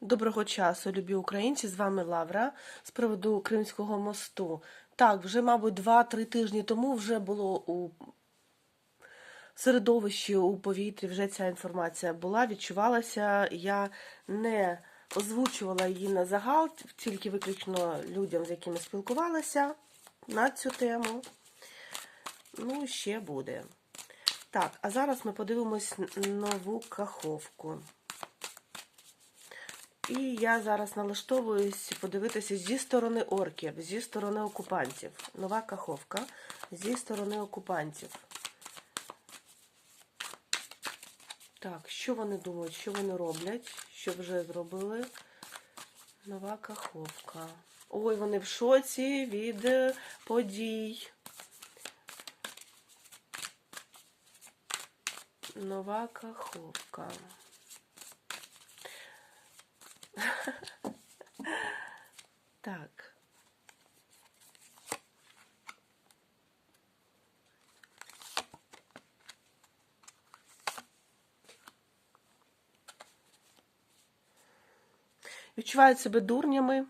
Доброго часу, любі українці! З вами Лавра з приводу Кримського мосту. Так, вже, мабуть, два-три тижні тому вже було у середовищі, у повітрі, вже ця інформація була, відчувалася. Я не озвучувала її на загал, тільки виключно людям, з якими спілкувалася на цю тему. Ну, ще буде. Так, а зараз ми подивимось нову каховку. І я зараз налаштовуюсь подивитися зі сторони орків, зі сторони окупантів. Нова каховка зі сторони окупантів. Так, що вони думають, що вони роблять, що вже зробили? Нова каховка. Ой, вони в шоці від е, подій. Нова каховка. Так. Відчувають себе дурнями.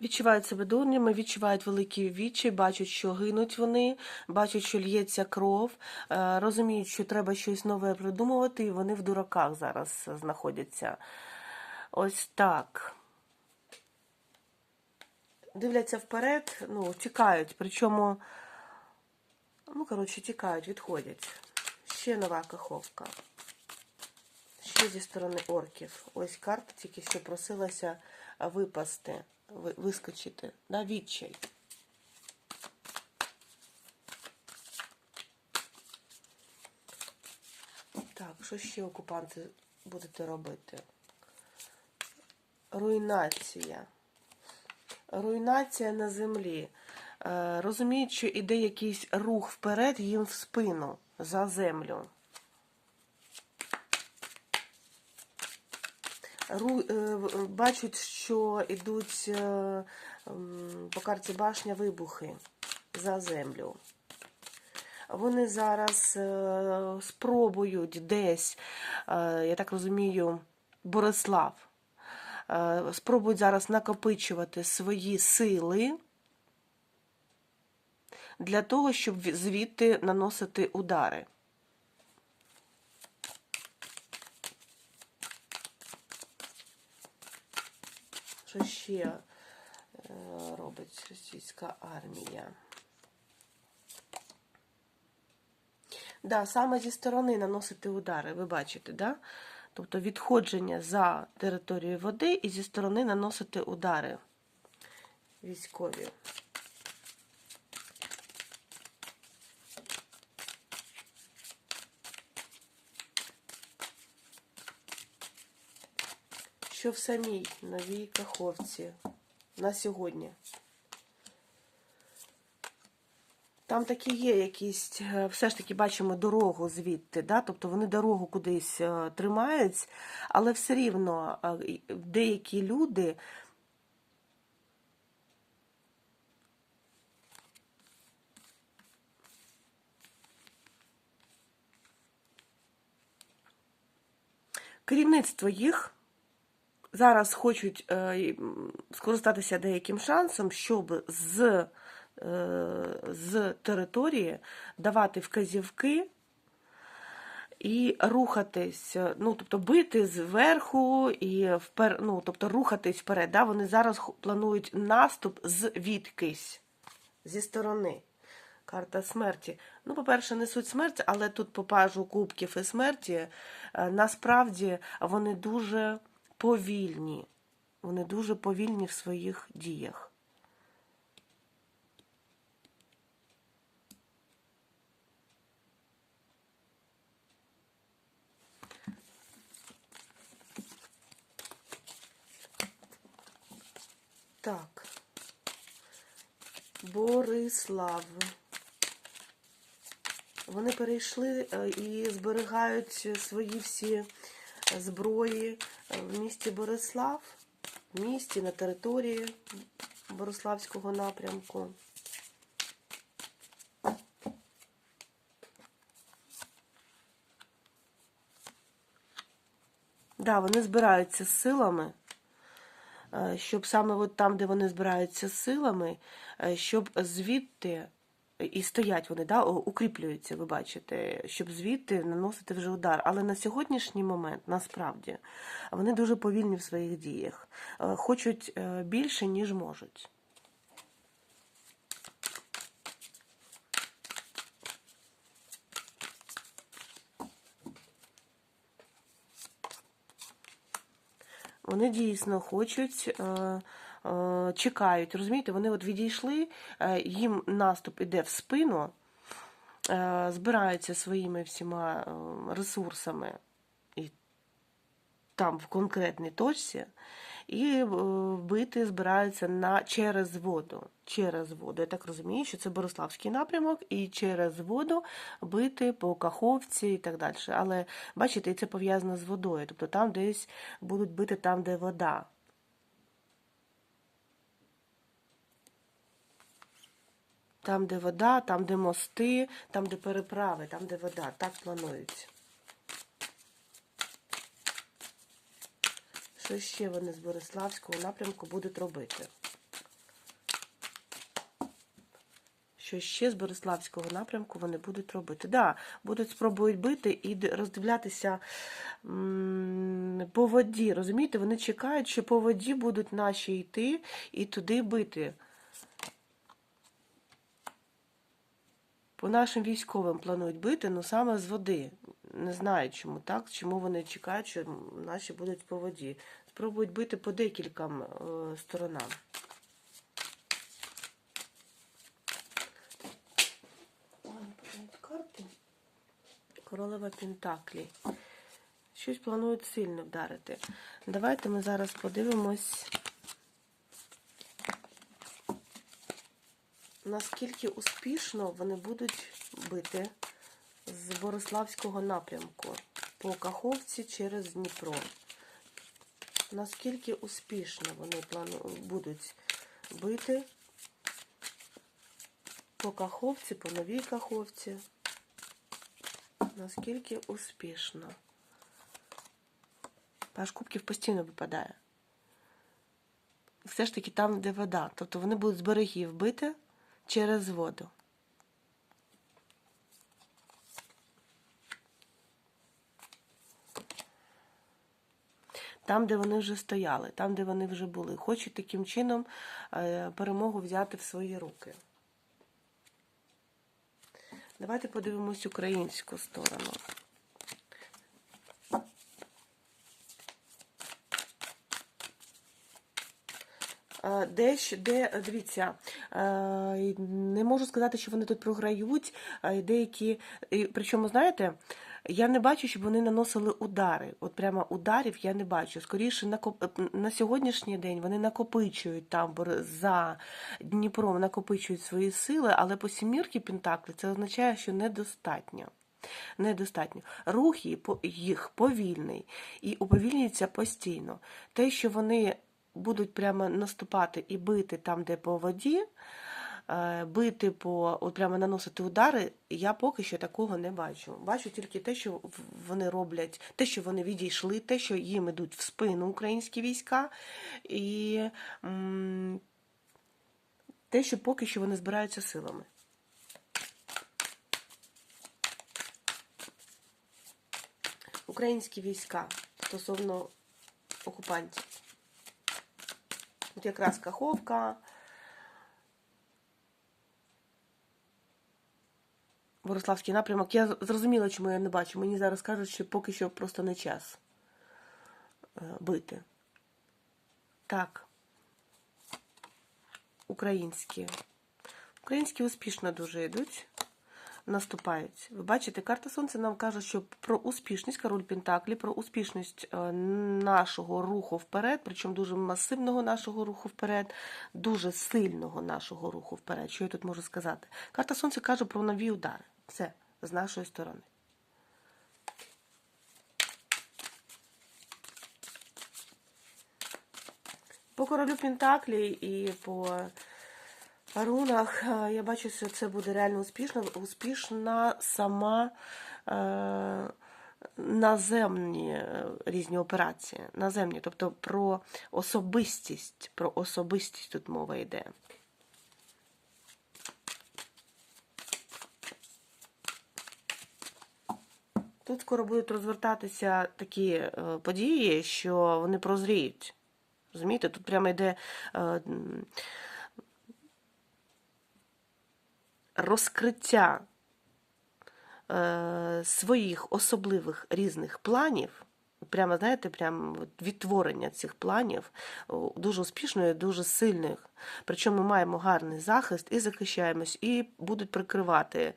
Відчувають себе дурнями, відчувають великі вічі, бачать, що гинуть вони, бачать, що л'ється кров, е, розуміють, що треба щось нове придумувати, і вони в дураках зараз знаходяться. Ось так. Дивляться вперед, ну, тікають, причому, ну, коротше, тікають, відходять. Ще нова каховка. Ще зі сторони орків. Ось карта тільки що просилася випасти, вискочити. На відчай. Так, що ще окупанти будете робити? Руйнація. Руйнація на землі. Е, Розуміють, що іде якийсь рух вперед їм в спину за землю. Ру, е, бачать, що йдуть е, по карті башня вибухи за землю. Вони зараз спробують десь, я так розумію, Борислав, спробують зараз накопичувати свої сили для того, щоб звідти наносити удари. Що ще е, робить російська армія? Да, саме зі сторони наносити удари, ви бачите, да? Тобто відходження за територію води і зі сторони наносити удари військові. Що в самій новій каховці на сьогодні? Там такі є якісь, е, все ж таки бачимо дорогу звідти, да? тобто вони дорогу кудись е, тримають, але все рівно е, деякі люди. Керівництво їх зараз хочуть скористатися деяким шансом, щоб з, з території давати вказівки і рухатись, ну, тобто бити зверху і впер, ну, тобто рухатись вперед. Да? Вони зараз планують наступ звідкись, зі сторони. Карта смерті. Ну, по-перше, несуть смерть, але тут по пажу кубків і смерті е, насправді вони дуже повільні. Вони дуже повільні в своїх діях. Так. Борислав. Вони перейшли е, і зберігають свої всі зброї е, в місті Борислав, в місті на території Бориславського напрямку. Да, вони збираються з силами, щоб саме от там, де вони збираються силами, е, щоб звідти і стоять вони, да, укріплюються, ви бачите, щоб звідти наносити вже удар. Але на сьогоднішній момент, насправді, вони дуже повільні в своїх діях, Е, хочуть е, більше, ніж можуть. Вони дійсно хочуть, е, е, чекають, розумієте, вони от відійшли, е, їм наступ іде в спину, е, збираються своїми всіма е, ресурсами і там в конкретній точці, і е, бити збираються на через воду. Через воду. Я так розумію, що це Бориславський напрямок, і через воду бити по Каховці і так далі. Але бачите, це пов'язано з водою. Тобто там десь будуть бити там, де вода. Там, де вода, там, де мости, там, де переправи, там, де вода. Так планують. Що ще вони з Бориславського напрямку будуть робити? Що ще з Бориславського напрямку вони будуть робити? Да, будуть спробують бити і роздивлятися по воді. Розумієте, вони чекають, що по воді будуть наші йти і туди бити. По нашим військовим планують бити, ну саме з води. Не знаю, чому так, чому вони чекають, що наші будуть по воді. Спробують бити по декільком е, сторонам. Карти. Королева Пентаклі. Щось планують сильно вдарити. Давайте ми зараз подивимось. наскільки успішно вони будуть бити з Бориславського напрямку по Каховці через Дніпро. Наскільки успішно вони плану... будуть бити по Каховці, по новій Каховці. Наскільки успішно. Паш кубків постійно випадає. Все ж таки там, де вода. Тобто вони будуть з берегів бити через воду. Там, де вони вже стояли, там, де вони вже були. Хочуть таким чином е, перемогу взяти в свої руки. Давайте подивимось українську сторону. Е, Де, дивіться, е, не можу сказати, що вони тут програють. е, Деякі, причому, знаєте, я не бачу, щоб вони наносили удари. От прямо ударів я не бачу. Скоріше на, на сьогоднішній день вони накопичують там бор- за Дніпром, накопичують свої сили, але по сімірки Пентаклі це означає, що недостатньо. Недостатньо. Рух їх повільний і уповільнюється постійно. Те, що вони будуть прямо наступати і бити там, де по воді, е, бити по, от прямо наносити удари, я поки що такого не бачу. Бачу тільки те, що вони роблять, те, що вони відійшли, те, що їм ідуть в спину українські війська, і те, що поки що вони збираються силами. Українські війська стосовно окупантів. От якраз Каховка. Бориславський напрямок. Я зрозуміла, чому я не бачу. Мені зараз кажуть, що поки що просто не час е, бити. Так. Українські. Українські успішно дуже йдуть. Наступають. Ви бачите, карта Сонця нам каже, що про успішність, король Пентаклі, про успішність е, нашого руху вперед, причому дуже масивного нашого руху вперед, дуже сильного нашого руху вперед. Що я тут можу сказати? Карта Сонця каже про нові удари. Все з нашої сторони. По королю Пентаклі і по рунах е, я бачу, що це буде реально успішно. Успішна сама е, наземні е, різні операції. Наземні, тобто про особистість, про особистість тут мова йде. Тут скоро будуть розвертатися такі е, події, що вони прозріють. Розумієте, тут прямо йде е, розкриття е, своїх особливих різних планів. Прямо, знаєте, прямо відтворення цих планів дуже успішної, дуже сильних. Причому ми маємо гарний захист і захищаємось, і будуть прикривати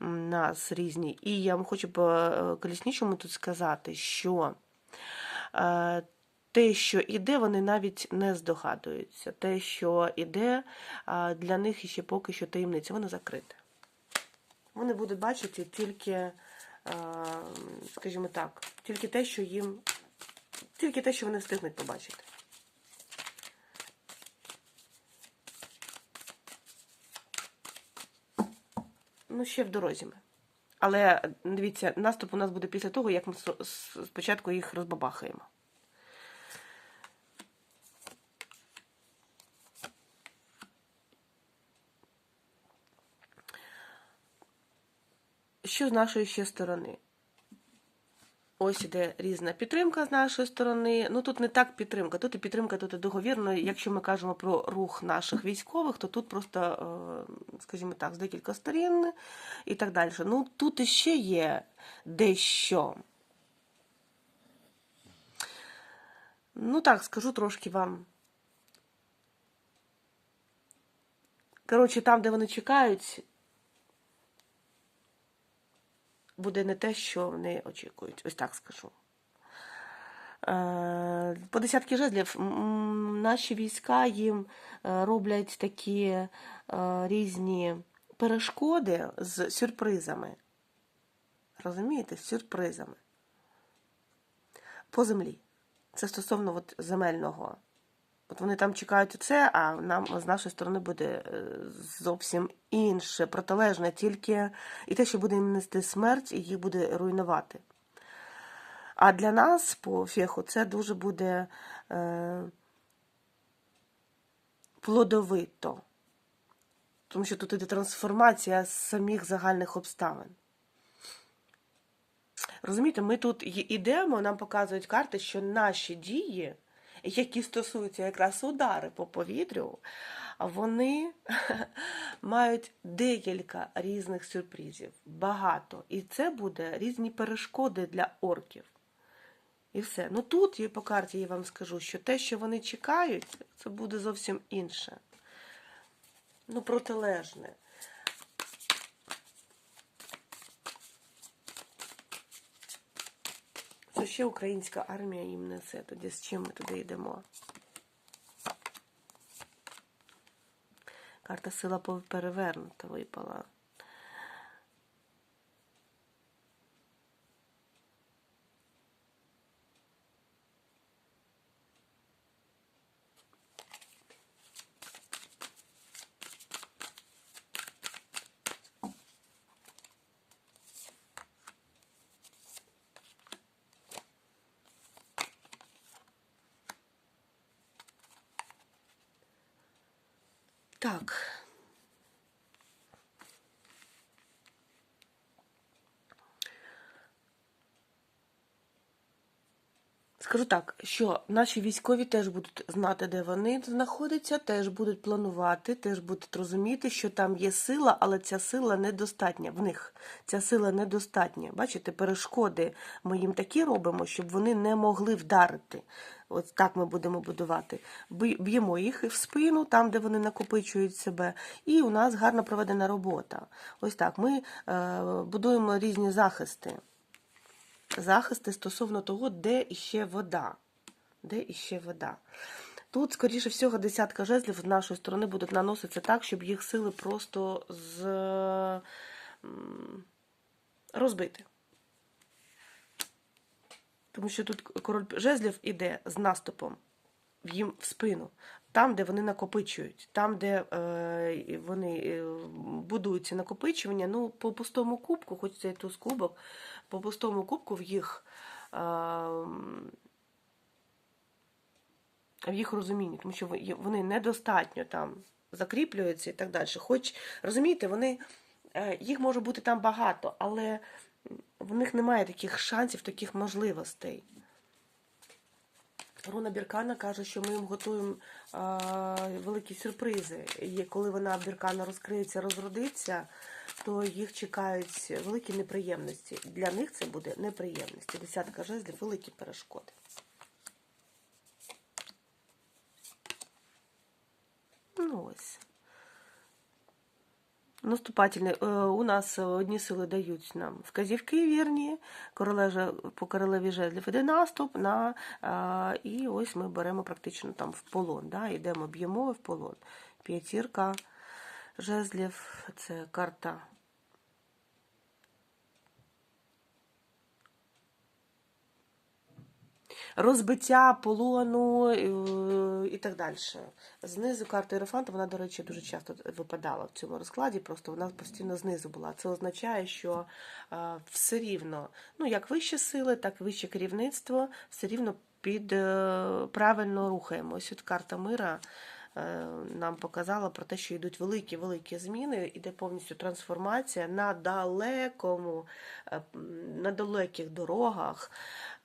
нас різні. І я вам хочу по е, колісничому тут сказати, що е, те, що іде, вони навіть не здогадуються. Те, що іде, для них іще поки що таємниця, воно закрите. Вони будуть бачити тільки, скажімо так, тільки те, що їм, тільки те, що вони встигнуть побачити. Ну, ще в дорозі ми. Але дивіться, наступ у нас буде після того, як ми спочатку їх розбабахаємо. Що з нашої ще сторони? Ось іде різна підтримка з нашої сторони. Ну тут не так підтримка, тут і підтримка, тут і договірно. Якщо ми кажемо про рух наших військових, то тут просто, е, скажімо так, з декілька сторін і так далі. Ну тут іще є дещо. Ну так, скажу трошки вам. Коротше, там, де вони чекають, буде не те, що вони очікують. Ось так скажу. Е, По десятки жезлів наші війська їм е, роблять такі е, різні перешкоди з сюрпризами. Розумієте? З сюрпризами. По землі. Це стосовно от земельного. От вони там чекають це, а нам з нашої сторони буде е, зовсім інше, протилежне, тільки і те, що буде їм нести смерть, і їх буде руйнувати. А для нас по феху це дуже буде е, плодовито. Тому що тут іде трансформація самих загальних обставин. Розумієте, ми тут й- ідемо, нам показують карти, що наші дії, які стосуються якраз удари по повітрю, вони мають декілька різних сюрпризів. Багато. І це буде різні перешкоди для орків. І все. Ну тут і по карті я вам скажу, що те, що вони чекають, це буде зовсім інше. Ну, протилежне. Ще українська армія їм несе тоді, з чим ми туди йдемо. Карта сила перевернута випала. Так. Скажу так, що наші військові теж будуть знати, де вони знаходяться, теж будуть планувати, теж будуть розуміти, що там є сила, але ця сила недостатня в них. Ця сила недостатня. Бачите, перешкоди ми їм такі робимо, щоб вони не могли вдарити. Ось так ми будемо будувати. Б'ємо їх в спину, там, де вони накопичують себе, і у нас гарно проведена робота. Ось так. Ми е, будуємо різні захисти захисти стосовно того, де іще вода. Де іще вода. Тут, скоріше всього, десятка жезлів з нашої сторони будуть наноситися так, щоб їх сили просто з... розбити. Тому що тут король жезлів іде з наступом їм в спину. Там, де вони накопичують, там, де е, вони е, будують ці накопичування, ну, по пустому кубку, хоч це і туз кубок, по пустому кубку в їх. е, в їх розумінні, тому що вони недостатньо там закріплюються і так далі. Хоч розумієте, вони е, їх може бути там багато, але в них немає таких шансів, таких можливостей. Руна Біркана каже, що ми їм готуємо а, великі сюрпризи. І коли вона Біркана розкриється, розродиться, то їх чекають великі неприємності. Для них це буде неприємності. Десятка жезлів великі перешкоди. Ну ось. Наступательний. Е, У нас одні сили дають нам вказівки вірні, королежа по королеві жезлів іде наступ, на, і ось ми беремо практично там в полон. Да? Йдемо, б'ємо в полон. П'ятірка жезлів це карта. Розбиття полону е, і так далі. Знизу карта Єрофанта, вона, до речі, дуже часто випадала в цьому розкладі, просто вона постійно знизу була. Це означає, що е, все рівно, ну як вищі сили, так і вище керівництво, все рівно під е, правильно рухаємось. От карта мира нам показала про те, що йдуть великі-великі зміни, іде повністю трансформація на далекому, е, на далеких дорогах,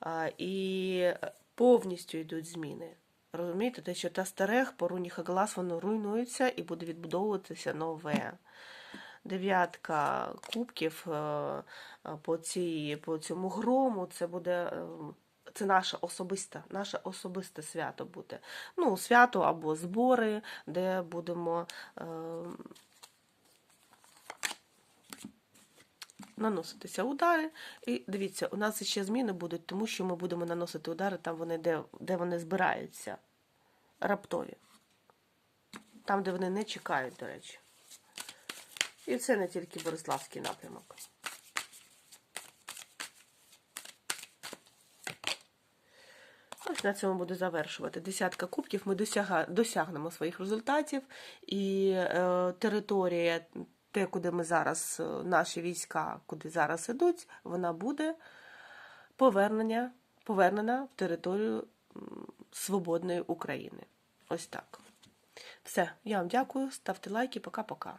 е, і повністю йдуть зміни. Розумієте, те, що та старех по руні Хаглас, воно руйнується і буде відбудовуватися нове. Дев'ятка кубків е, е, по, цій, по цьому грому, це буде. Це наше особисте, наше особисте свято буде. Ну, свято або збори, де будемо е, наноситися удари. І дивіться, у нас ще зміни будуть, тому що ми будемо наносити удари там, вони, де, де вони збираються. Раптові. Там, де вони не чекають, до речі. І це не тільки Бориславський напрямок. На цьому буду завершувати. Десятка кубків ми досягнемо своїх результатів, і е, територія, те, куди ми зараз, е, наші війська, куди зараз ідуть, вона буде повернення, повернена в територію свободної України. Ось так. Все, я вам дякую, ставте лайки, пока-пока.